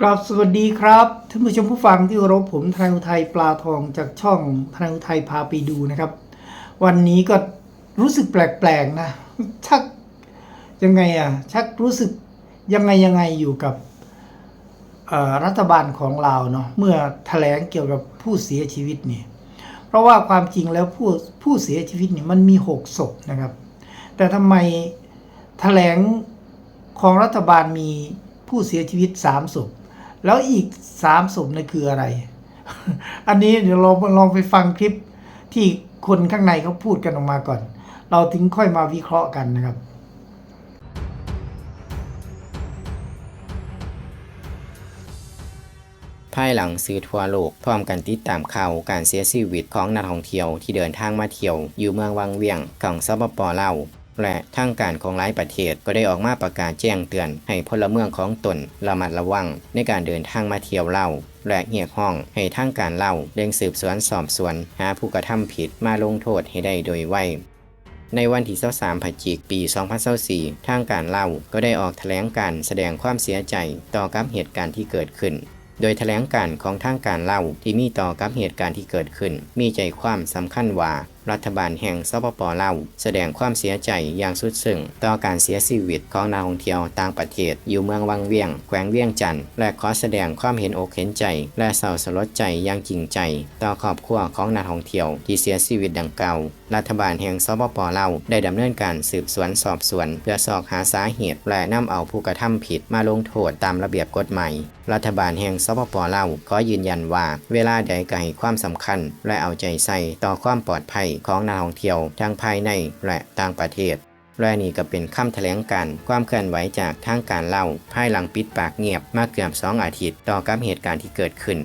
กราบสวัสดีครับท่านผู้ชมผู้ฟังที่เคารพผมทนายอุทัยปลาทองจากช่องทนายอุทัยพาไปดูนะครับ วันนี้ก็รู้สึกแปลกๆนะชักยังไงอะชักรู้สึกยังไงยังไงอยู่กับรัฐบาลของเราเนาะเมื่อแถลงเกี่ยวกับผู้เสียชีวิตเนี่ยเพราะว่าความจริงแล้วผู้ผู้เสียชีวิตเนี่ยมันมีหกศพนะครับ แต่ทำไมแถลงของรัฐบาลมีผู้เสียชีวิตสามศพ แล้วอีกสามศพนั่คืออะไร อันนี้เดี๋ยวเราลองไปฟังคลิปที่คนข้างในเขาพูดกันออกมาก่อน เราถึงค่อยมาวิเคราะห์กันนะครับภายหลังสื่อทั่วโลกพร้อมกันติดตามข่าวการเสียชีวิตของนักท่องเที่ยวที่เดินทางมาเที่ยว อยู่เมืองวังเวียงของสปปลาว และทางการของหลายประเทศก็ได้ออกมาประกาศแจ้งเตือน ให้พลเมืองของตนระมัดระวังในการเดินทางมาเที่ยวเล่าและเรียกห้องให้ทางการเล่าเร่งสืบสวนสอบสวน หาผู้กระทำผิดมาลงโทษให้ได้โดยไวในวันที่23พฤศจิกปี 2024ทางการเล่าก็ได้ออกแถลงการแสดงความเสียใจต่อกับเหตุการณ์ที่เกิดขึ้น โดยแถลงการของทางการเล่าที่มีต่อกับเหตุการณ์ที่เกิดขึ้น มีใจความสำคัญว่า รัฐบาลแห่งสปปลาวแสดงความเสียใจอย่างสุดซึ้งต่อการเสียชีวิตของนักท่องเที่ยวต่างประเทศ อยู่เมืองวังเวียง แขวงเวียงจันทร์และขอแสดงความเห็นอกเห็นใจ และเศร้าสลดใจอย่างจริงใจ ต่อครอบครัวของนักท่องเที่ยวที่เสียชีวิตดังกล่าวรัฐบาลแห่งสปปลาวได้ดำเนินการสืบสวนสอบสวนเพื่อสอกหาสาเหตุ และนำเอาผู้กระทำผิดมาลงโทษตามระเบียบกฎหมายรัฐบาลแห่งสปปลาวขอยืนยันว่า เวลาใดก็ให้ความสำคัญ และเอาใจใส่ต่อความปลอดภัยของนักท่องเที่ยวทั้งภายในและต่างประเทศ และนี่ก็เป็นคำแถลงการความเคลื่อนไหวจากทางการเล่าภายหลังปิดปากเงียบมาเกือบสองอาทิตย์ต่อกับเหตุการณ์ที่เกิดขึ้น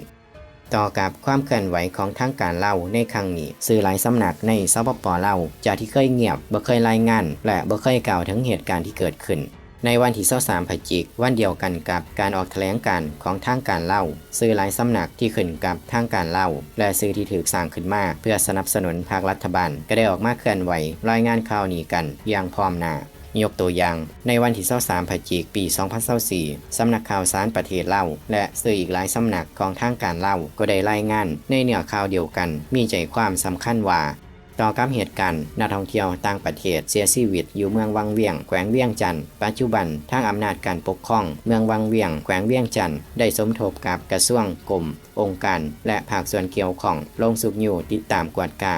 ต่อกับความเคลื่อนไหวของทางการเล่าในครั้งนี้สื่อหลายสำนักในสปปเล่าจากที่เคยเงียบบ่เคยรายงาน และบ่เคยกล่าวถึงเหตุการณ์ที่เกิดขึ้น ในวันที่23พฤศจิกวันเดียวกันกับการออกแถลงการ์ของทางการเล่าสื่อหลายสำนักที่ขึ้นกับทางการเล่า และสื่อที่ถูกสร้างขึ้นมา เพื่อสนับสนุนภาครัฐบาล ก็ได้ออกมาเคลื่อนไหวรายงานข่าวนี้กันอย่างพร้อมหน้ายกตัวอย่าง ในวันที่23พฤศจิกปี 2024สำนักข่าวสารประเทศเล่า และสื่ออีกหลายสำนักของทางการเล่าก็ได้รายงาน ในเนื้อข่าวเดียวกัน มีใจความสำคัญว่า ต่อกับเหตุการณ์นักท่องเที่ยวต่างประเทศเสียชีวิต อยู่เมืองวังเวียงแขวงเวียงจันทร์ปัจจุบันทางอำนาจการปกครอง เมืองวังเวียงแขวงเวียงจันทร์ได้สมทบกับกระทรวงกรมองค์การ และภาคส่วนเกี่ยวของลงสุกอยู่ติดตามกวดกา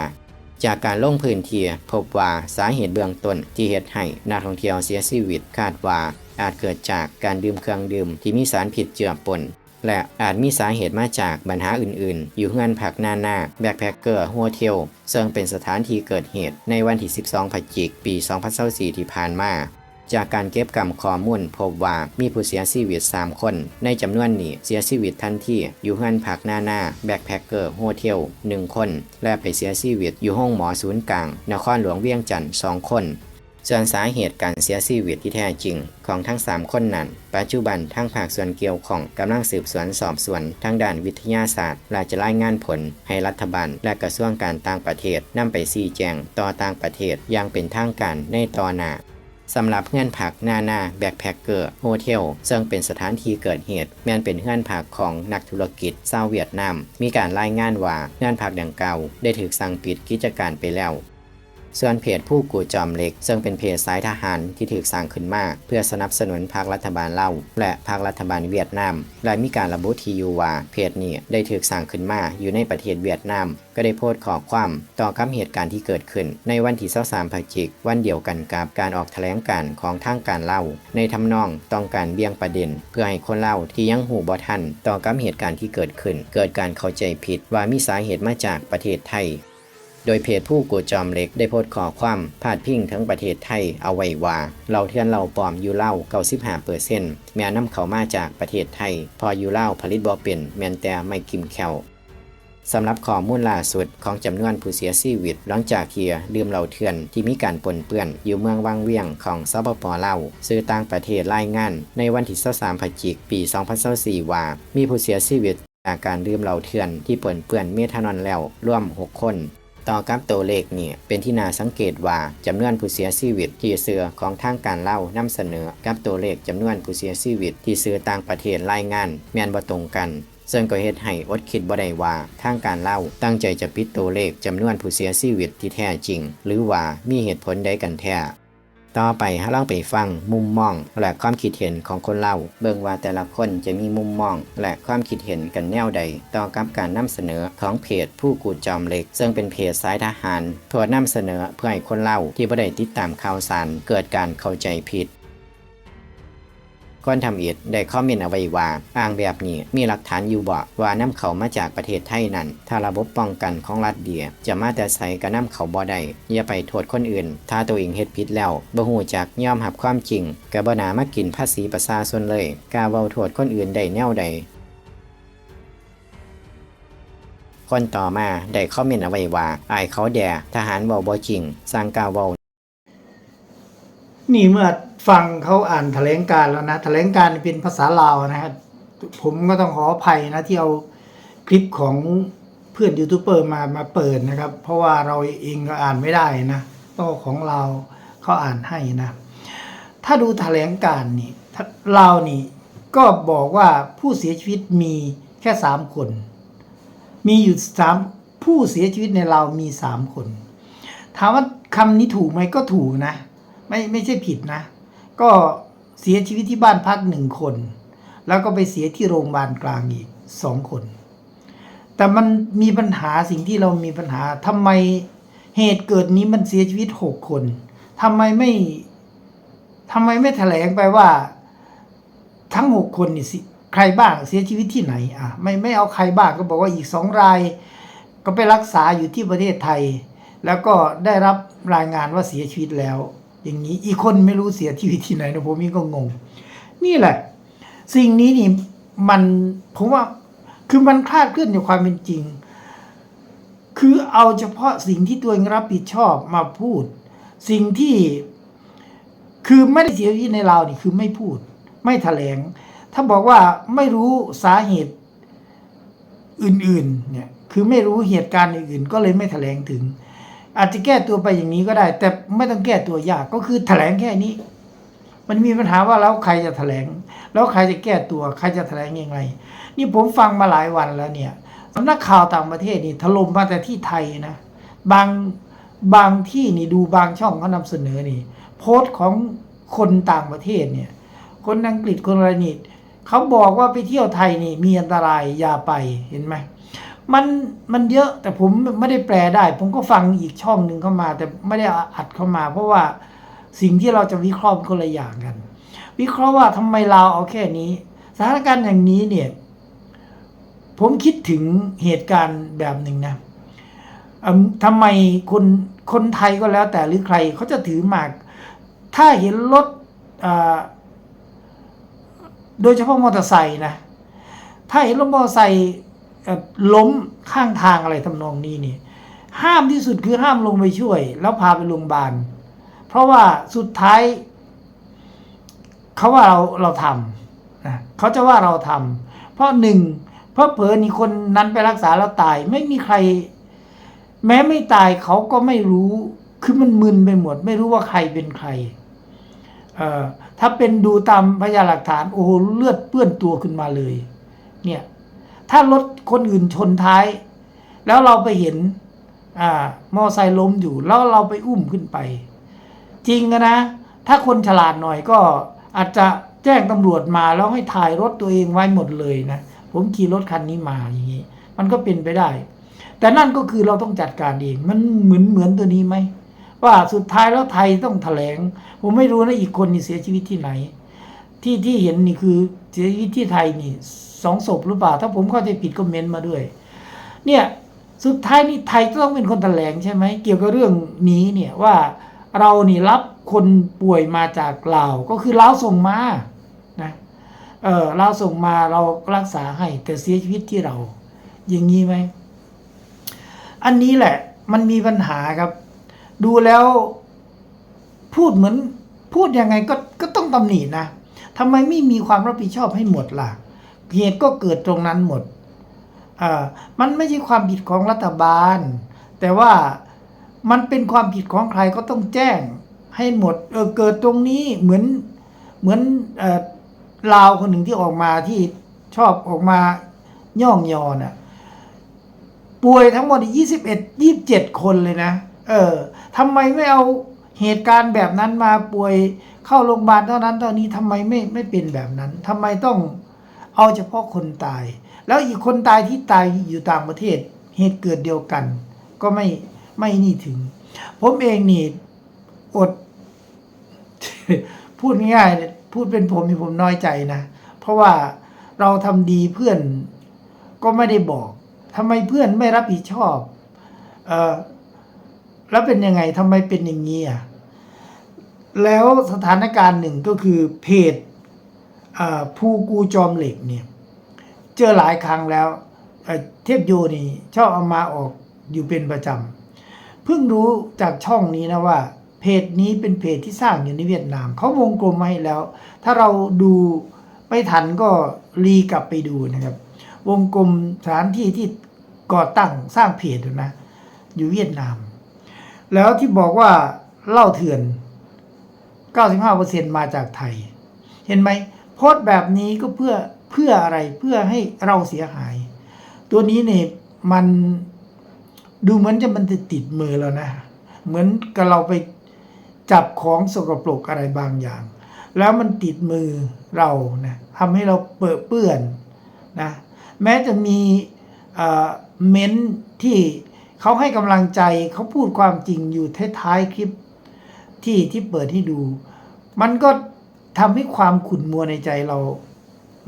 จากการลงพื้นที่พบว่าสาเหตุเบื้องต้นที่เหตุให้นักท่องเที่ยวเสียชีวิตคาดว่าอาจเกิดจากการดื่มเครื่องดื่มที่มีสารผิดเจือปน และอาจมีสาเหตุมาจากปัญหาอื่นๆ อยู่เฮือนผักนานาแบ็คแพคเกอร์โฮเทลซึ่งเป็นสถานที่เกิดเหตุในวันที่ 12พฤศจิกปี 2024ที่ผ่านมาจากการเก็บกำข้อมูลพบว่ามีผู้เสียชีวิต 3 คน ในจำนวนนี้เสียชีวิตทันทีอยู่เฮือนพักนานาแบ็คแพคเกอร์โฮเทล1คน และไปเสียชีวิตอยู่ห้องหมอศูนย์กลาง นครหลวงเวียงจันทร์2คน ส่วนสาเหตุการเสียชีวิตที่แท้จริง ของทั้ง 3 คนนั้น ปัจจุบันทางภาคส่วนเกี่ยวของกำลังสืบสวนสอบสวนทางด้านวิทยาศาสตร์และจะรายงานผล ให้รัฐบาลและกระทรวงการต่างประเทศนำไปชี้แจงต่อต่างประเทศอย่างเป็นทางการในต่อหน้าสำหรับเฮือนผักนานาแบ็คแพคเกอร์โฮเทลซึ่งเป็นสถานที่เกิดเหตุแม้นเป็นเฮือนผักของนักธุรกิจชาวเวียดนามมีการรายงานว่าเฮือนผักดังกล่าวได้ถูกสั่งปิดกิจการไปแล้ว ส่วนเพจผู้กูจอมเล็ก ซึ่งเป็นเพจสายทหารที่ถูกสร้างขึ้นมาเพื่อสนับสนุนภาครัฐบาลเล่าและภาครัฐบาลเวียดนามและมีการระบุทีอยู่ว่าเพจนี้ได้ถูกสร้างขึ้นมาอยู่ในประเทศเวียดนาม ก็ได้โพสต์ขอความต่อคำเหตุการณ์ที่เกิดขึ้น ในวันที่23พฤศจิกวันเดียวกันกับการออกแถลงการณ์ของทางการเล่า ในทำนองต้องการเบี่ยงประเด็น เพื่อให้คนเล่าที่ยังหูบ่ทัน ต่อคำเหตุการณ์ที่เกิดขึ้น เกิดการเข้าใจผิดว่ามีสาเหตุมาจากประเทศไทย โดยเพจผู้กูจอมเล็กได้โพสต์ขอความพาดพิงทั้งประเทศไทยเอาไว้ว่าเราเทือนเราปลอมยูเล่า95เปอร์เซ็นต์แม้นำเขามาจากประเทศไทย พอยูเล่าผลิตบ่เป็นแมนแต่ไม่กิมแคลสำหรับข้อมูลล่าสุดของจำนวนผู้เสียชีวิต หลังจากที่ดื่มเหล้าเถื่อนที่มีการปนเปื้อน อยู่เมืองวังเวียงของสปปลาวสื่อต่างประเทศรายงาน ในวันที่23พฤศจิกปี 2024ว่า มีผู้เสียชีวิตจากการดื่มเหล้าเถื่อนที่ปนเปื้อนเมทานอลแล้วร่วม 6 คน ต่อกับตัวเลขนี่เป็นที่น่าสังเกตว่าจำนวนผู้เสียชีวิตที่เสือของทางการเล่านำเสนอกับตัวเลขจำนวนผู้เสียชีวิตที่เสือต่างประเทศรายงาน แม่นบ่ตรงกันซึ่งก็เฮ็ดให้อดคิดบ่ได้ว่าทางการเล่าตั้งใจจะปิดตัวเลขจำนวนผู้เสียชีวิตที่แท้จริง หรือว่ามีเหตุผลใดกันแท้ ต่อไปให้ลองไปฟังมุมมอง และความคิดเห็นของคนเล่าเบิ่งว่าแต่ละคนจะมีมุมมอง และความคิดเห็นกันแนวใด ต่อกับการนำเสนอของเพจผู้กูดจอมเหล็ก ซึ่งเป็นเพจสายทหารเพื่อนำเสนอเพื่อให้คนเล่าที่บ่ได้ติดตามข่าวสารเกิดการเข้าใจผิด คนทำอิดได้คอมเมนต์เอาไว้ว่าอ้างแบบนี้มีหลักฐานอยู่บ่ว่านำเขามาจากประเทศไทยนั้นถ้าระบบป้องกันของรัฐเดีย จะมาแต่ใส่ก็นำเขาบ่ได้อย่าไปโทษคนอื่น ถ้าตัวเองเฮ็ดผิดแล้วบ่ฮู้จักยอมรับความจริงก็บ่นามากินภาษีประชาชนเลยกล้าเว้าโทษคนอื่นได้แนวใดคนต่อมาได้คอมเมนต์เอาไว้ว่าอายเขาแด่ทหารเว้าบ่จริงสร้างกาเว้า นี่เมื่อฟังเขาอ่านแถลงการแล้วนะแถลงการเป็นภาษาลาวนะครับผมก็ต้องขออภัยนะที่เอาคลิปของเพื่อนยูทูบเบอร์มามาเปิดนะครับ เพราะว่าเราเองก็อ่านไม่ได้นะต้องของเราเขาอ่านให้นะ ถ้าดูแถลงการนี่ถ้าเราวนี่ก็บอกว่าผู้เสียชีวิตมีแค่สามคน มีอยู่สามผู้เสียชีวิตในเราวมีสามคน ถามว่าคำนี้ถูกไหมก็ถูกนะ ไม่ไม่ใช่ผิดนะ ก็เสียชีวิตที่บ้านพักหนึ่งคน แล้วก็ไปเสียที่โรงพยาบาลกลางอีกสองคน แต่มันมีปัญหาสิ่งที่เรามีปัญหาทำไมเหตุเกิดนี้มันเสียชีวิตหกคนทำไมไม่ทำไมไม่แถลงไปว่าทั้งหกคนนี่สิใครบ้างเสียชีวิตที่ไหนอะไม่ไม่เอาใครบ้างก็บอกว่าอีกสองราย ก็ไปรักษาอยู่ที่ประเทศไทย แล้วก็ได้รับรายงานว่าเสียชีวิตแล้ว อย่างนี้อีกคนไม่รู้เสียชีวิตที่ไหนนะผมนี่ก็งง นี่แหละ สิ่งนี้นี่มันผมว่าคือมันคลาดเคลื่อนจากความเป็นจริง คือเอาเฉพาะสิ่งที่ตัวเองรับผิดชอบมาพูด สิ่งที่คือไม่ได้เสียชีวิตในเรานี่คือไม่พูด ไม่แถลง ถ้าบอกว่าไม่รู้สาเหตุอื่นๆเนี่ยคือไม่รู้เหตุการณ์อื่นๆ ก็เลยไม่แถลงถึง อาจจะแก้ตัวไปอย่างนี้ก็ได้ แต่ไม่ต้องแก้ตัวยากก็คือแถลงแค่นี้ มันมีปัญหาว่าแล้วใครจะแถลง แล้วใครจะแก้ตัว ใครจะแถลงยังไง นี่ผมฟังมาหลายวันแล้วเนี่ยสำนักข่าวต่างประเทศนี่ถล่มมาแต่ที่ไทยนะ บางบางที่นี่ดูบางช่องเขานำเสนอนี่ โพสต์ของคนต่างประเทศเนี่ย คนอังกฤษคนอะไรนี่เขาบอกว่าไปเที่ยวไทยนี่มีอันตรายอย่าไปเห็นไหม มันมันเยอะแต่ผมไม่ได้แปลได้ ผมก็ฟังอีกช่องหนึ่งเข้ามา แต่ไม่ได้อัดเข้ามา เพราะว่าสิ่งที่เราจะวิเคราะห์มันคนละอย่างกัน วิเคราะห์ว่าทำไมเราเอาแค่นี้ สถานการณ์อย่างนี้เนี่ย ผมคิดถึงเหตุการณ์แบบหนึ่งนะเอิ่มทำไมคนคนไทยก็แล้วแต่หรือใครเขาจะถือหมาก ถ้าเห็นรถโดยเฉพาะมอเตอร์ไซค์นะ ถ้าเห็นรถมอเตอร์ไซค์ ล้มข้างทางอะไรทำนองนี้นี่ ห้ามที่สุดคือห้ามลงไปช่วย แล้วพาไปโรงพยาบาล เพราะว่าสุดท้ายเขาว่าเราเราทำนะเขาจะว่าเราทำเพราะหนึ่งเพราะเผลอนี่คนนั้นไปรักษาแล้วตาย ไม่มีใคร แม้ไม่ตายเขาก็ไม่รู้คือมันมึนไปหมด ไม่รู้ว่าใครเป็นใครเอ่อถ้าเป็นดูตามพยานหลักฐาน โอ้โหเลือดเปื้อนตัวขึ้นมาเลย เนี่ย ถ้ารถคนอื่นชนท้าย แล้วเราไปเห็น อ่ามอไซค์ล้มอยู่ แล้วเราไปอุ้มขึ้นไป จริงนะ ถ้าคนฉลาดหน่อยก็อาจจะแจ้งตำรวจมาแล้วให้ถ่ายรถตัวเองไว้หมดเลยนะ ผมขี่รถคันนี้มาอย่างนี้ มันก็เป็นไปได้ แต่นั่นก็คือเราต้องจัดการเอง มันเหมือนเหมือนตัวนี้ไหม ว่าสุดท้ายแล้วไทยต้องแถลง ผมไม่รู้นะอีกคนนี่เสียชีวิตที่ไหน ที่ที่เห็นนี่คือเสียชีวิตที่ไทยนี่ สองศพหรือเปล่า ถ้าผมเข้าใจผิดก็เมนต์มาด้วย เนี่ยสุดท้ายนี่ไทยต้องเป็นคนแถลงใช่ไหมเกี่ยวกับเรื่องนี้เนี่ยว่าเรานี่รับคนป่วยมาจากลาวก็คือลาวส่งมานะเออลาวส่งมาเรารักษาให้ แต่เสียชีวิตที่เรา อย่างนี้ไหมอันนี้แหละ มันมีปัญหาครับ ดูแล้วพูดเหมือนพูดยังไงก็ก็ต้องตำหนินะทำไมไม่มีความรับผิดชอบให้หมดล่ะ เหตุก็เกิดตรงนั้นหมดอ่ามันไม่ใช่ความผิดของรัฐบาล แต่ว่ามันเป็นความผิดของใครก็ต้องแจ้งให้หมดเออเกิดตรงนี้เหมือนเหมือนอลาวคนหนึ่งที่ออกมาที่ชอบออกมาย่องยอน่ะป่วยทั้งหมดยี่สิบเอ็ดยี่บเจ็ดคนเลยนะ เออทำไมไม่เอาเหตุการณ์แบบนั้นมาป่วยเข้าโรงพยาบาลเท่านั้นเท่านี้ทำไมไม่ไม่เป็นแบบนั้นทำไมต้อง เอาเฉพาะคนตาย แล้วอีกคนตายที่ตายอยู่ต่างประเทศ เหตุเกิดเดียวกัน ก็ไม่ไม่นี่ถึง ผมเองนี่อด พูดง่ายๆพูดเป็นผมนี่ผมน้อยใจนะ เพราะว่าเราทำดีเพื่อนก็ไม่ได้บอกทำไมเพื่อนไม่รับผิดชอบ เออแล้วเป็นยังไงทำไมเป็นอย่างนี้อะแล้วสถานการณ์หนึ่งก็คือเพจ ภูกูจอมเหล็กเนี่ยเจอหลายครั้งแล้วเทพโยนี่ชอบเอามาออกอยู่เป็นประจำเพิ่งรู้จากช่องนี้นะว่า เพจนี้เป็นเพจที่สร้างอยู่ในเวียดนามเขาวงกลมมาให้แล้ว ถ้าเราดูไม่ทันก็รีกลับไปดูนะครับ วงกลมสถานที่ที่ก่อตั้งสร้างเพจนะอยู่เวียดนาม แล้วที่บอกว่าเล้าเถื่อน 95%มาจากไทย เห็นไหม พสต์แบบนี้ก็เพื่อเพื่ออะไรเพื่อให้เราเสียหาย ตัวนี้เนี่ยมันดูเหมือนจะมันจะติดมือแล้วนะ เหมือนกับเราไปจับของสกปรกอะไรบางอย่าง แล้วมันติดมือเรานะทำให้เราเปื้อเปื้อนนะแม้จะมีเม้นท์ที่เขาให้กำลังใจเขาพูดความจริงอยู่ท้ายๆคลิปที่ที่เปิดให้ดู มันก็ ทำให้ความขุ่นมัวในใจเรา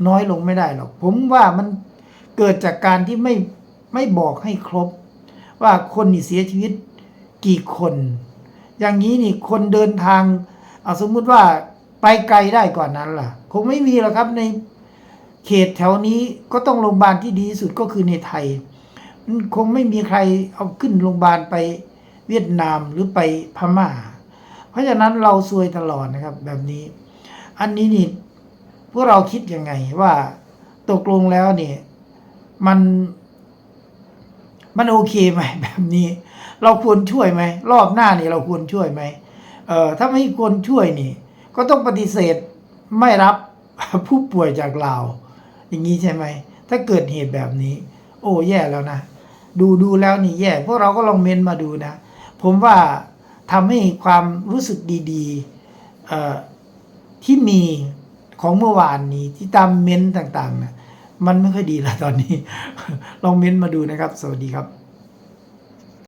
น้อยลงไม่ได้หรอก ผมว่ามันเกิดจากการที่ไม่ไม่บอกให้ครบ ว่าคนนี่เสียชีวิตกี่คน อย่างนี้นี่คนเดินทางเอาสมมุติว่าไปไกลได้กว่านั้นล่ะ คงไม่มีหรอกครับในเขตแถวนี้ก็ต้องโรงพยาบาลที่ดีที่สุดก็คือในไทยมันคงไม่มีใครเอาขึ้นโรงพยาบาลไปเวียดนามหรือไปพม่า เพราะฉะนั้นเราซวยตลอดนะครับแบบนี้ อันนี้นี่พวกเราคิดยังไงว่าตกลงแล้วเนี่ยมันมันโอเคไหมแบบนี้ เราควรช่วยไหมรอบหน้านี่เราควรช่วยไหมเอ่อถ้าไม่ควรช่วยนี่ ก็ต้องปฏิเสธไม่รับผู้ป่วยจากเราอย่างนี้ใช่ไหมถ้าเกิดเหตุแบบนี้ โอ้แย่แล้วนะดูดูแล้วนี่แย่พวกเราก็ลองเมนมาดูนะ ผมว่าทำให้ความรู้สึกดีๆเอ่อ ที่มีของเมื่อวานนี้ที่ตามเมนต์ต่างๆนะมันไม่ค่อยดีแล้วตอนนี้ ลองเมนต์มาดูนะครับ สวัสดีครับ